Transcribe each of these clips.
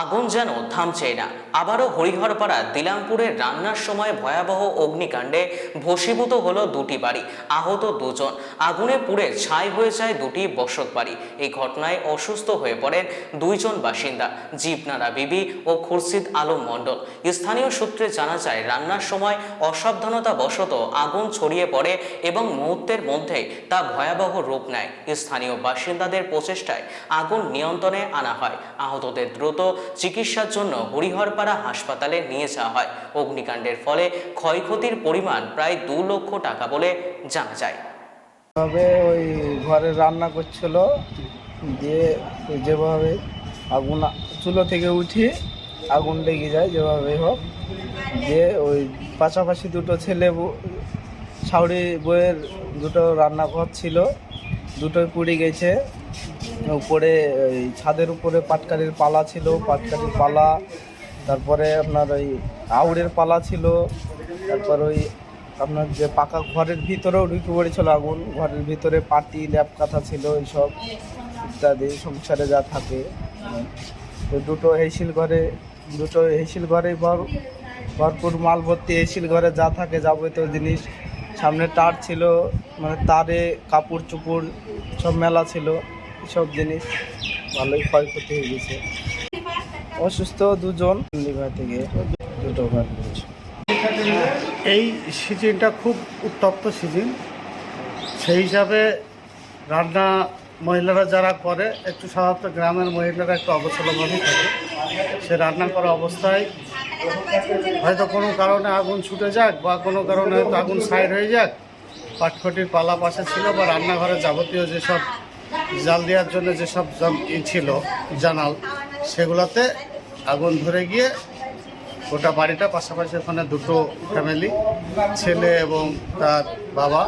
আগুন যেন থামছেই না। আবারও হরিহরপাড়া দিলামপুরের রান্নার সময় ভয়াবহ অগ্নিকাণ্ডে ভস্মীভূত হলো দুটি বাড়ি, আহত দুজন। আগুনে পুড়ে ছাই হয়ে যায় দুটি বসত বাড়ি। এই ঘটনায় অসুস্থ হয়ে পড়েন দুইজন বাসিন্দা, জীবনারা বিবি ও খুরশিদ আলম মণ্ডল। স্থানীয় সূত্রে জানা যায়, রান্নার সময় অসাবধানতা বশত আগুন ছড়িয়ে পড়ে এবং মুহূর্তের মধ্যেই তা ভয়াবহ রূপ নেয়। স্থানীয় বাসিন্দাদের প্রচেষ্টায় আগুন নিয়ন্ত্রণে আনা হয়। আহতদের দ্রুত চিকিৎসার জন্য হরিহরপাড়া হাসপাতালে নিয়ে যাওয়া হয়। অগ্নিকাণ্ডের ফলে ক্ষয়ক্ষতির পরিমাণ প্রায় দু লক্ষ টাকা বলে জানা যায়। তবে ওই ঘরে রান্না করছিল ওই যেভাবে আগুন, চুলো থেকে উঠিয়ে আগুন লেগে যায় যেভাবে হোক, দিয়ে ওই পাশাপাশি দুটো ছেলে ছাউড়ি বইয়ের দুটো রান্নাঘর ছিল, দুটোই পুড়ে গেছে। উপরে ছাদের উপরে পাটকারির পালা ছিল, পাটকারির পালা, তারপরে আপনার ওই আউড়ের পালা ছিল, তারপর ওই আপনার যে পাকা ঘরের ভিতরেও ঢুকে পড়েছিল আগুন, ঘরের ভিতরে পাটি ল্যাপ কাঁথা ছিল, এইসব ইত্যাদি, সংসারে যা থাকে। তো দুটো হেসিল ঘরে, দুটো হেসিল ঘরে ভর, ভরপুর মাল ভর্তি হেসিল ঘরে যা থাকে যাবতীয় জিনিস, সামনে তার ছিল মানে তারে, কাপড় চুপড় সব মেলা ছিল। সব জিনিস ভালোই ক্ষয়ক্ষতি হয়ে গেছে। অসুস্থ দুজন থেকে দুটো ঘর এই সিজনটা খুব উত্তপ্ত সিজন। সেই হিসাবে রান্না মহিলারা যারা করে, একটু সাধারণত গ্রামের মহিলারা একটু অবসলভাবেই থাকে। সে রান্না করা অবস্থায় হয়তো কোনো কারণে আগুন ছুটে যাক বা কোনো কারণে হয়তো আগুন সাইড হয়ে যাক, পাটখটির পালা পাশে ছিল বা রান্নাঘরে যাবতীয় যেসব জাল দেওয়ার জন্য যেসব ই ছিল, জানাল, সেগুলোতে আগুন ধরে গিয়ে গোটা বাড়িটা, পাশাপাশি ওখানে দুটো ফ্যামিলি ছেলে এবং তার বাবা,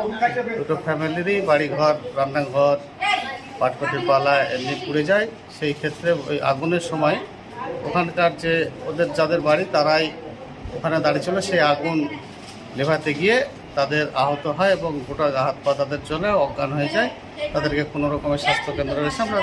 দুটো ফ্যামিলিরই বাড়িঘর, রান্নাঘর পাটকটির পালা এমনি পুড়ে যায়। সেই ক্ষেত্রে ওই আগুনের সময় ওখানকার যে ওদের, যাদের বাড়ি, তারাই ওখানে দাঁড়িয়ে ছিল। সেই আগুন নেভাতে গিয়ে তাদের আহত হয় এবং গোটা হাত পা তাদের চলে অজ্ঞান হয়ে যায়। তাদেরকে কোনো রকমের স্বাস্থ্যকেন্দ্র রয়েছে। আমরা